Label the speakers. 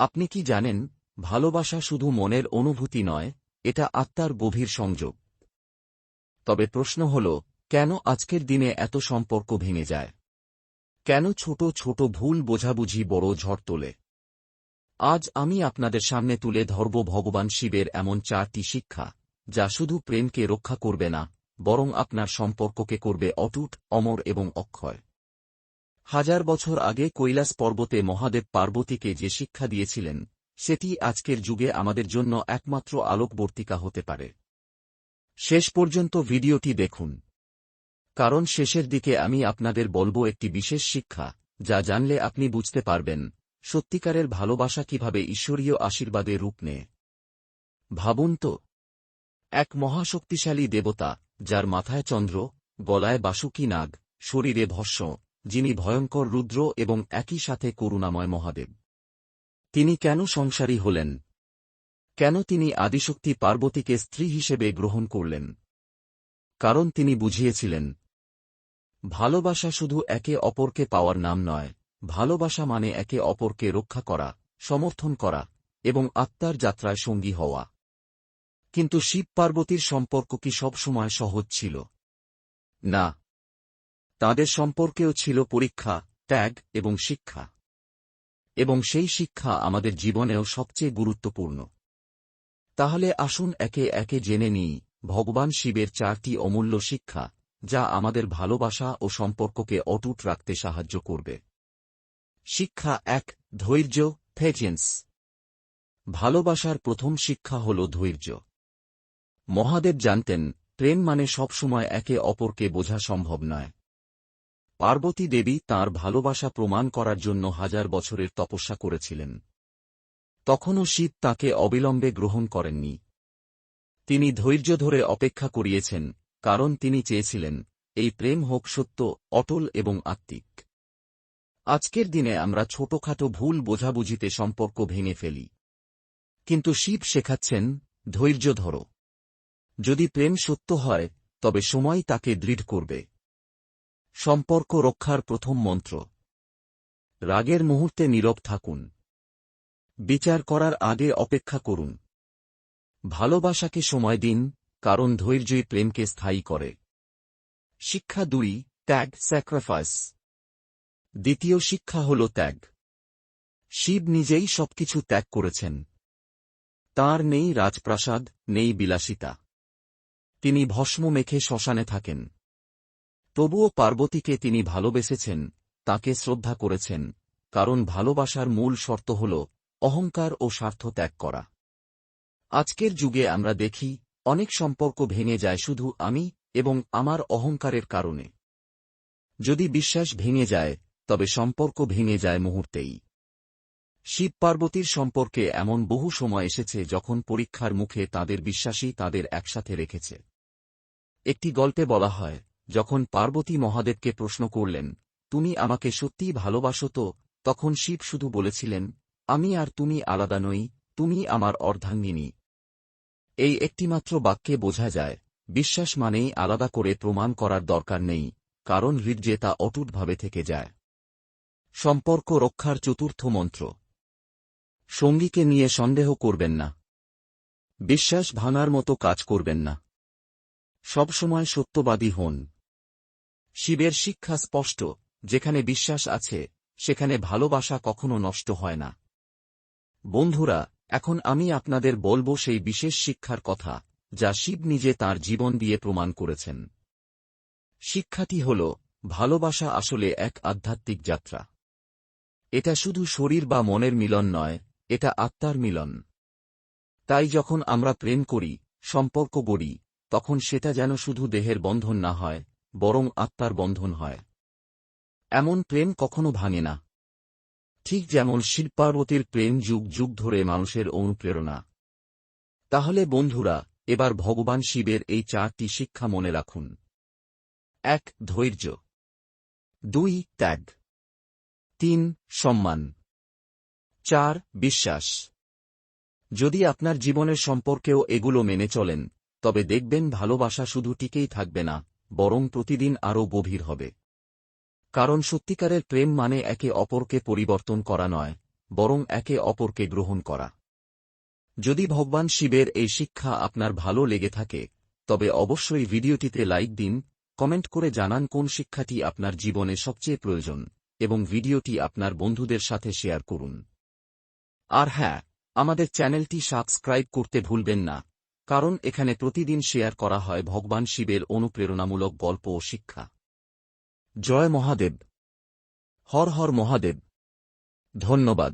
Speaker 1: আপনি কি জানেন, ভালোবাসা শুধু মনের অনুভূতি নয়, এটা আত্মার গভীর সংযোগ। তবে প্রশ্ন হল, কেন আজকের দিনে এত সম্পর্ক ভেঙে যায়? কেন ছোট ছোট ভুল বোঝাবুঝি বড় ঝড় তোলে? আজ আমি আপনাদের সামনে তুলে ধরব ভগবান শিবের এমন চারটি শিক্ষা, যা শুধু প্রেমকে রক্ষা করবে না, বরং আপনার সম্পর্ককে করবে অটুট, অমর এবং অক্ষয়। হাজার বছর আগে কৈলাস পর্বতে মহাদেব পার্বতীকে যে শিক্ষা দিয়েছিলেন, সেটি আজকের যুগে আমাদের জন্য একমাত্র আলোকবর্তিকা হতে পারে। শেষ পর্যন্ত ভিডিওটি দেখুন। কারণ শেষের দিকে আমি আপনাদের বলব একটি বিশেষ শিক্ষা, যা জানলে আপনি বুঝতে পারবেন, সত্যিকারের ভালোবাসা কীভাবে ঈশ্বরীয় আশীর্বাদে রূপ নেয়। ভাবুন তো, এক মহাশক্তিশালী দেবতা, যার মাথায় চন্দ্র, গলায় বাসুকি নাগ, শরীরে ভস্য যিনি ভয়ঙ্কর রুদ্র এবং একই সাথে করুণাময় মহাদেব। তিনি কেন সংসারী হলেন? কেন তিনি আদিশক্তি পার্বতীকে স্ত্রী হিসেবে গ্রহণ করলেন? কারণ তিনি বুঝিয়েছিলেন, ভালোবাসা শুধু একে অপরকে পাওয়ার নাম নয়, ভালোবাসা মানে একে অপরকে রক্ষা করা, সমর্থন করা এবং আত্মার যাত্রায় সঙ্গী হওয়া। কিন্তু শিব পার্বতীর সম্পর্ক কি সবসময় সহজ ছিল? না তাদের সম্পর্কেও ছিল পরীক্ষা, ত্যাগ এবং শিক্ষা। এবং সেই শিক্ষা আমাদের জীবনেও সবচেয়ে গুরুত্বপূর্ণ। তাহলে আসুন একে একে জেনে নিই, ভগবান শিবের চারটি অমূল্য শিক্ষা, যা আমাদের ভালোবাসা ও সম্পর্ককে অটুট রাখতে সাহায্য করবে। শিক্ষা এক, ধৈর্য ফেজেন্স ভালোবাসার প্রথম শিক্ষা হল ধৈর্য। মহাদেব জানতেন, প্রেম মানে সবসময় একে অপরকে বোঝা সম্ভব নয়। পার্বতী দেবী তার ভালোবাসা প্রমাণ করার জন্য হাজার বছরের তপস্যা করেছিলেন। তখনও শিব তাকে অবিলম্বে গ্রহণ করেননি। তিনি ধৈর্য ধরে অপেক্ষা করিয়েছেন, কারণ তিনি চেয়েছিলেন, এই প্রেম হোক সত্য, অটল এবং আত্মিক। আজকের দিনে আমরা ছোটখাটো ভুল বোঝাবুঝিতে সম্পর্ক ভেঙে ফেলি। কিন্তু শিব শেখাচ্ছেন, ধৈর্য ধরো। যদি প্রেম সত্য হয়, তবে সময় তাকে দৃঢ় করবে। সম্পর্ক রক্ষার প্রথম মন্ত্র। রাগের মুহূর্তে নীরব থাকুন। বিচার করার আগে অপেক্ষা করুন। ভালোবাসাকে সময় দিন, কারণ ধৈর্যই প্রেমকে স্থায়ী করে। শিক্ষা দুই, ত্যাগ স্যাক্রিফাইস দ্বিতীয় শিক্ষা হল ত্যাগ। শিব নিজেই সবকিছু ত্যাগ করেছেন। তার নেই রাজপ্রাসাদ, নেই বিলাসিতা। তিনি ভস্ম মেখে শ্মশানে থাকেন। তবুও পার্বতীকে তিনি ভালোবেসেছেন, তাকে শ্রদ্ধা করেছেন, কারণ ভালোবাসার মূল শর্ত হল অহংকার ও স্বার্থ ত্যাগ করা। আজকের যুগে আমরা দেখি, অনেক সম্পর্ক ভেঙে যায় শুধু আমি এবং আমার অহংকারের কারণে। যদি বিশ্বাস ভেঙে যায়, তবে সম্পর্ক ভেঙে যায় মুহূর্তেই। শিব পার্বতীর সম্পর্কে এমন বহু সময় এসেছে যখন পরীক্ষার মুখে তাদের বিশ্বাসী তাদের একসাথে রেখেছে। একটি গল্পে বলা হয় যখন পার্বতী মহাদেবকে প্রশ্ন করলেন, তুমি আমাকে সত্যিই ভালোবাসো তো? তখন শিব শুধু বলেছিলেন, আমি আর তুমি আলাদা নই, তুমি আমার অর্ধাঙ্গিনী। এই একটিমাত্র বাক্যে বোঝা যায়, বিশ্বাস মানেই আলাদা করে প্রমাণ করার দরকার নেই, কারণ হৃদয়ে তা অটুটভাবে থেকে যায়। সম্পর্ক রক্ষার চতুর্থ মন্ত্র। সঙ্গীকে নিয়ে সন্দেহ করবেন না। বিশ্বাস ভাঙার মতো কাজ করবেন না। সবসময় সত্যবাদী হন। শিবের শিক্ষা স্পষ্ট, যেখানে বিশ্বাস আছে, সেখানে ভালোবাসা কখনো নষ্ট হয় না। বন্ধুরা, এখন আমি আপনাদের বলব সেই বিশেষ শিক্ষার কথা, যা শিব নিজে তার জীবন দিয়ে প্রমাণ করেছেন। শিক্ষাটি হল, ভালোবাসা আসলে এক আধ্যাত্মিক যাত্রা। এটা শুধু শরীর বা মনের মিলন নয়, এটা আত্মার মিলন। তাই যখন আমরা প্রেম করি, সম্পর্ক গড়ি, তখন সেটা যেন শুধু দেহের বন্ধন না হয় বরং আত্মার বন্ধন হয়। এমন প্রেম কখনো ভাঙে না। ঠিক যেমন শিল্পার্বতীর প্রেম যুগ যুগ ধরে মানুষের অনুপ্রেরণা। তাহলে বন্ধুরা, এবার ভগবান শিবের এই চারটি শিক্ষা মনে রাখুন। এক, ধৈর্য। দুই, ত্যাগ। তিন, সম্মান। চার, বিশ্বাস। যদি আপনার জীবনের সম্পর্কেও এগুলো মেনে চলেন, তবে দেখবেন ভালোবাসা শুধু টিকেই থাকবে না। বরং প্রতিদিন আরও গভীর হবে। কারণ সত্যিকারের প্রেম মানে একে অপরকে পরিবর্তন করা নয়, বরং একে অপরকে গ্রহণ করা। যদি ভগবান শিবের এই শিক্ষা আপনার ভালো লেগে থাকে, তবে অবশ্যই ভিডিওটিতে লাইক দিন, কমেন্ট করে জানান কোন শিক্ষাটি আপনার জীবনে সবচেয়ে প্রয়োজন, এবং ভিডিওটি আপনার বন্ধুদের সাথে শেয়ার করুন। আর হ্যাঁ আমাদের চ্যানেলটি সাবস্ক্রাইব করতে ভুলবেন না। কারণ এখানে প্রতিদিন শেয়ার করা হয় ভগবান শিবের অনুপ্রেরণামূলক গল্প ও শিক্ষা। জয় মহাদেব। হর হর মহাদেব। ধন্যবাদ।